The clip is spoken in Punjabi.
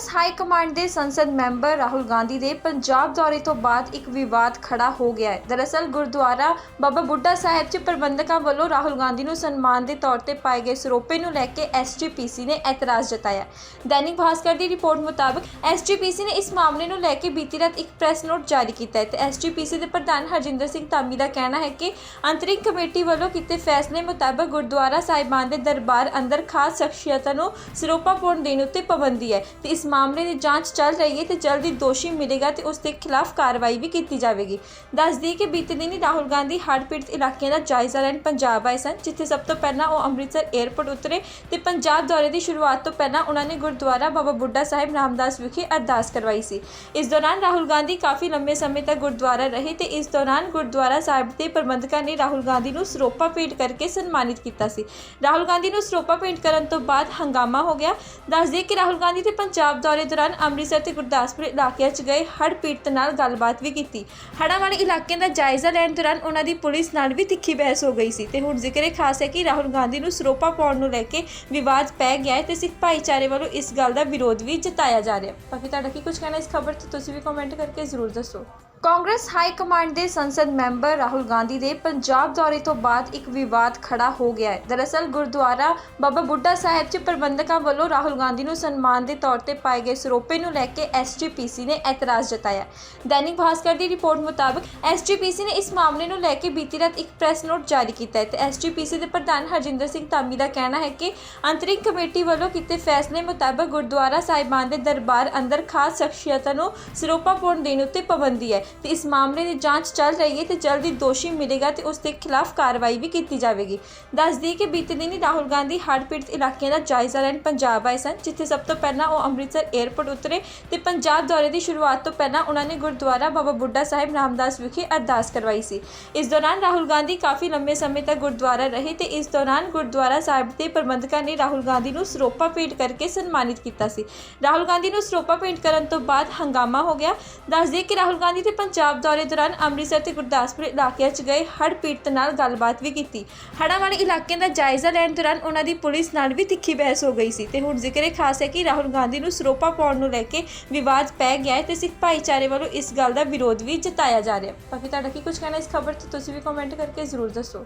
ਕਾਂਗਰਸ ਹਾਈ ਕਮਾਂਡ ਦੇ ਸੰਸਦ ਮੈਂਬਰ ਰਾਹੁਲ ਗਾਂਧੀ ਦੇ ਪੰਜਾਬ ਦੌਰੇ ਤੋਂ ਬਾਅਦ ਇੱਕ ਵਿਵਾਦ ਖੜਾ ਹੋ ਗਿਆ ਹੈ। ਦਰਅਸਲ, ਗੁਰਦੁਆਰਾ ਬਾਬਾ ਬੁੱਢਾ ਸਾਹਿਬ 'ਚ ਪ੍ਰਬੰਧਕਾਂ ਵੱਲੋਂ ਰਾਹੁਲ ਗਾਂਧੀ ਨੂੰ ਸਨਮਾਨ ਦੇ ਤੌਰ ਤੇ ਪਾਏ ਗਏ ਸਰੋਪੇ ਨੂੰ ਲੈ ਕੇ ਐਸਜੀਪੀਸੀ ਨੇ ਐਤਰਾਜ਼ ਜਤਾਇਆ ਦੈਨਿਕ ਭਾਸਕਰ ਦੀ ਰਿਪੋਰਟ ਮੁਤਾਬਕ ਐਸਜੀਪੀਸੀ ਨੇ ਇਸ ਮਾਮਲੇ ਨੂੰ ਲੈ ਕੇ ਬੀਤੀ ਰਾਤ ਇੱਕ ਪ੍ਰੈਸ ਨੋਟ ਜਾਰੀ ਕੀਤਾ ਹੈ ਤੇ ਐਸਜੀਪੀਸੀ ਦੇ ਪ੍ਰਧਾਨ ਹਰਜਿੰਦਰ ਸਿੰਘ ਧਾਮੀ ਦਾ ਕਹਿਣਾ ਹੈ ਕਿ ਅੰਤਰਿਮ ਕਮੇਟੀ ਵੱਲੋਂ ਕੀਤੇ ਫੈਸਲੇ ਮੁਤਾਬਕ ਗੁਰਦੁਆਰਾ ਸਾਹਿਬਾਨ ਦੇ ਦਰਬਾਰ ਅੰਦਰ ਖਾਸ ਸ਼ਖਸੀਅਤਾਂ ਨੂੰ ਸਰੋਪਾ ਪਾਉਣ ਦੇਣ ਉੱਤੇ ਪਾਬੰਦੀ ਹੈ ਤੇ ਇਸ ਮਾਮਲੇ ਦੀ ਜਾਂਚ ਚੱਲ ਰਹੀ ਹੈ ਤੇ ਜਲਦੀ ਦੋਸ਼ੀ ਮਿਲੇਗਾ ਤੇ ਉਸ ਦੇ ਖਿਲਾਫ ਕਾਰਵਾਈ ਵੀ ਕੀਤੀ ਜਾਵੇਗੀ। ਦੱਸਦੀ ਕਿ ਬੀਤੇ ਦਿਨ ਹੀ ਰਾਹੁਲ ਗਾਂਧੀ ਹੜ੍ਹ ਪੀੜਤ ਇਲਾਕਿਆਂ ਦਾ ਜਾਇਜ਼ਾ ਲੈਣ ਪੰਜਾਬ ਆਏ ਸਨ, ਜਿੱਥੇ ਸਭ ਤੋਂ ਪਹਿਲਾਂ ਉਹ ਅੰਮ੍ਰਿਤਸਰ 에ਅਰਪੋਰਟ ਉਤਰੇ ਤੇ ਪੰਜਾਬ ਦੌਰੇ ਦੀ ਸ਼ੁਰੂਆਤ ਤੋਂ ਪਹਿਲਾਂ ਉਹਨਾਂ ਨੇ ਗੁਰਦੁਆਰਾ ਬਾਬਾ ਬੁੱਢਾ ਸਾਹਿਬ ਰਾਮਦਾਸ ਵਿਖੇ ਅਰਦਾਸ ਕਰਵਾਈ ਸੀ। ਇਸ ਦੌਰਾਨ ਰਾਹੁਲ ਗਾਂਧੀ ਕਾਫੀ ਲੰਬੇ ਸਮੇਂ ਤੱਕ ਗੁਰਦੁਆਰਾ ਰਹੇ ਤੇ ਇਸ ਦੌਰਾਨ ਗੁਰਦੁਆਰਾ ਸਾਹਿਬ ਦੇ ਪ੍ਰਬੰਧਕਾਂ ਨੇ ਰਾਹੁਲ ਗਾਂਧੀ ਨੂੰ ਸਰੋਪਾ ਭੇਟ ਕਰਕੇ ਸਨਮਾਨਿਤ ਕੀਤਾ ਸੀ। ਰਾਹੁਲ ਗਾਂਧੀ ਨੂੰ ਸਰੋਪਾ ਭੇਟ ਕਰਨ ਤੋਂ ਬਾਅਦ ਹੰਗਾਮਾ ਹੋ ਗਿਆ। ਦੱਸ ਕਿ ਰਾਹੁਲ ਗਾਂਧੀ ਦੇ ਪੰਜਾਬ ਦੌਰੇ ਦੌਰਾਨ ਅੰਮ੍ਰਿਤਸਰ ਤੇ ਗੁਰਦਾਸਪੁਰ ਇਲਾਕਿਆਂ 'ਚ ਗਏ ਹੜ੍ਹ ਪੀੜਤ ਨਾਲ ਗੱਲਬਾਤ ਵੀ ਕੀਤੀ। ਹੜ੍ਹਾਂ ਵਾਲੇ ਇਲਾਕਿਆਂ ਦਾ ਜਾਇਜ਼ਾ ਲੈਣ ਦੌਰਾਨ ਉਹਨਾਂ ਦੀ ਪੁਲਿਸ ਨਾਲ ਵੀ ਤਿੱਖੀ ਬਹਿਸ ਹੋ ਗਈ ਸੀ ਤੇ ਹੁਣ ਜ਼ਿਕਰ ਇਹ ਖਾਸ ਹੈ ਕਿ ਰਾਹੁਲ ਗਾਂਧੀ ਨੂੰ ਸਰੋਪਾ ਪਾਉਣ ਨੂੰ ਲੈ ਕੇ ਵਿਵਾਦ ਪੈ ਗਿਆ ਹੈ ਤੇ ਸਿੱਖ ਭਾਈਚਾਰੇ ਵੱਲੋਂ ਇਸ ਗੱਲ ਦਾ ਵਿਰੋਧ ਵੀ ਜਤਾਇਆ ਜਾ ਰਿਹਾ ਹੈ। ਬਾਕੀ ਤੁਹਾਡਾ ਕੀ ਕੁਝ ਕਹਿਣਾ ਇਸ ਖਬਰ ਤੇ ਤੁਸੀਂ ਵੀ ਕਮੈਂਟ ਕਰਕੇ ਜ਼ਰੂਰ ਦੱਸੋ। ਕਾਂਗਰਸ ਹਾਈ ਕਮਾਂਡ ਦੇ ਸੰਸਦ ਮੈਂਬਰ ਰਾਹੁਲ ਗਾਂਧੀ ਦੇ ਪੰਜਾਬ ਦੌਰੇ ਤੋਂ ਬਾਅਦ ਇੱਕ ਵਿਵਾਦ ਖੜਾ ਹੋ ਗਿਆ ਹੈ। ਦਰਅਸਲ, ਗੁਰਦੁਆਰਾ ਬਾਬਾ ਬੁੱਢਾ ਸਾਹਿਬ 'ਚ ਪ੍ਰਬੰਧਕਾਂ ਵੱਲੋਂ ਰਾਹੁਲ ਗਾਂਧੀ ਨੂੰ ਸਨਮਾਨ ਦੇ ਤੌਰ ਤੇ ਪਾਏ ਗਏ ਸਰੋਪੇ ਨੂੰ ਲੈ ਕੇ ਐਸਜੀਪੀਸੀ ਨੇ ਐਤਰਾਜ਼ ਜਤਾਇਆ ਦੈਨਿਕ ਭਾਸਕਰ ਦੀ ਰਿਪੋਰਟ ਮੁਤਾਬਕ ਐਸਜੀਪੀਸੀ ਨੇ ਇਸ ਮਾਮਲੇ ਨੂੰ ਲੈ ਕੇ ਬੀਤੀ ਰਾਤ ਇੱਕ ਪ੍ਰੈਸ ਨੋਟ ਜਾਰੀ ਕੀਤਾ ਹੈ ਤੇ ਐਸਜੀਪੀਸੀ ਦੇ ਪ੍ਰਧਾਨ ਹਰਜਿੰਦਰ ਸਿੰਘ ਧਾਮੀ ਦਾ ਕਹਿਣਾ ਹੈ ਕਿ ਅੰਤਰਿਮ ਕਮੇਟੀ ਵੱਲੋਂ ਕੀਤੇ ਫੈਸਲੇ ਮੁਤਾਬਕ ਗੁਰਦੁਆਰਾ ਸਾਹਿਬਾਨ ਦੇ ਦਰਬਾਰ ਅੰਦਰ ਖਾਸ ਸ਼ਖਸੀਅਤਾਂ ਨੂੰ ਸਰੋਪਾ ਪਾਉਣ ਦੇਣ ਉੱਤੇ ਪਾਬੰਦੀ ਹੈ। ਤੇ ਇਸ ਮਾਮਲੇ ਦੀ ਜਾਂਚ ਚੱਲ ਰਹੀ ਹੈ ਤੇ ਜਲਦੀ ਦੋਸ਼ੀ ਮਿਲੇਗਾ ਤੇ ਉਸ ਦੇ ਖਿਲਾਫ ਕਾਰਵਾਈ ਵੀ ਕੀਤੀ ਜਾਵੇਗੀ। ਦੱਸ ਦਈਏ ਕਿ ਬੀਤੇ ਦਿਨ ਹੀ ਰਾਹੁਲ ਗਾਂਧੀ ਹੜ੍ਹ ਪੀੜਤ ਇਲਾਕਿਆਂ ਦਾ ਜਾਇਜ਼ਾ ਲੈਣ ਪੰਜਾਬ ਆਏ ਸਨ, ਜਿੱਥੇ ਸਭ ਤੋਂ ਪਹਿਲਾਂ ਉਹ ਅੰਮ੍ਰਿਤਸਰ 에ਅਰਪੋਰਟ ਉਤਰੇ ਤੇ ਪੰਜਾਬ ਦੌਰੇ ਦੀ ਸ਼ੁਰੂਆਤ ਤੋਂ ਪਹਿਲਾਂ ਉਹਨਾਂ ਨੇ ਗੁਰਦੁਆਰਾ ਬਾਬਾ ਬੁੱਢਾ ਸਾਹਿਬ ਰਾਮਦਾਸ ਵਿਖੇ ਅਰਦਾਸ ਕਰਵਾਈ ਸੀ। ਇਸ ਦੌਰਾਨ ਰਾਹੁਲ ਗਾਂਧੀ ਕਾਫੀ ਲੰਬੇ ਸਮੇਂ ਤੱਕ ਗੁਰਦੁਆਰਾ ਰਹੇ ਤੇ ਇਸ ਦੌਰਾਨ ਗੁਰਦੁਆਰਾ ਸਾਹਿਬ ਦੇ ਪ੍ਰਬੰਧਕਾਂ ਨੇ ਰਾਹੁਲ ਗਾਂਧੀ ਨੂੰ ਸਰੋਪਾ ਭੇਟ ਕਰਕੇ ਸਨਮਾਨਿਤ ਕੀਤਾ ਸੀ। ਰਾਹੁਲ ਗਾਂਧੀ ਨੂੰ ਸਰੋਪਾ ਭੇਟ ਕਰਨ ਤੋਂ ਬਾਅਦ ਹੰਗਾਮਾ ਹੋ ਗਿਆ। ਦੱਸ ਦਈਏ ਕਿ ਰਾਹੁਲ ਗਾਂਧੀ ਦੇ ਪੰਜਾਬ ਦੌਰੇ ਦੌਰਾਨ ਅੰਮ੍ਰਿਤਸਰ ਤੇ ਗੁਰਦਾਸਪੁਰ ਇਲਾਕਿਆਂ 'ਚ ਗਏ ਹੜ੍ਹ ਪੀੜਤ ਨਾਲ ਗੱਲਬਾਤ ਵੀ ਕੀਤੀ। ਹੜ੍ਹਾਂ ਵਾਲੇ ਇਲਾਕਿਆਂ ਦਾ ਜਾਇਜ਼ਾ ਲੈਣ ਦੌਰਾਨ ਉਹਨਾਂ ਦੀ ਪੁਲਿਸ ਨਾਲ ਵੀ ਤਿੱਖੀ ਬਹਿਸ ਹੋ ਗਈ ਸੀ ਤੇ ਹੁਣ ਜ਼ਿਕਰ ਇਹ ਖਾਸ ਹੈ ਕਿ ਰਾਹੁਲ ਗਾਂਧੀ ਨੂੰ ਸਰੋਪਾ ਪਾਉਣ ਨੂੰ ਲੈ ਕੇ ਵਿਵਾਦ ਪੈ ਗਿਆ ਹੈ ਤੇ ਸਿੱਖ ਭਾਈਚਾਰੇ ਵੱਲੋਂ ਇਸ ਗੱਲ ਦਾ ਵਿਰੋਧ ਵੀ ਜਤਾਇਆ ਜਾ ਰਿਹਾ ਹੈ। ਬਾਕੀ ਤੁਹਾਡਾ ਕੀ ਕੁਝ ਕਹਿਣਾ ਇਸ ਖਬਰ ਤੇ ਤੁਸੀਂ ਵੀ ਕਮੈਂਟ ਕਰਕੇ ਜ਼ਰੂਰ ਦੱਸੋ।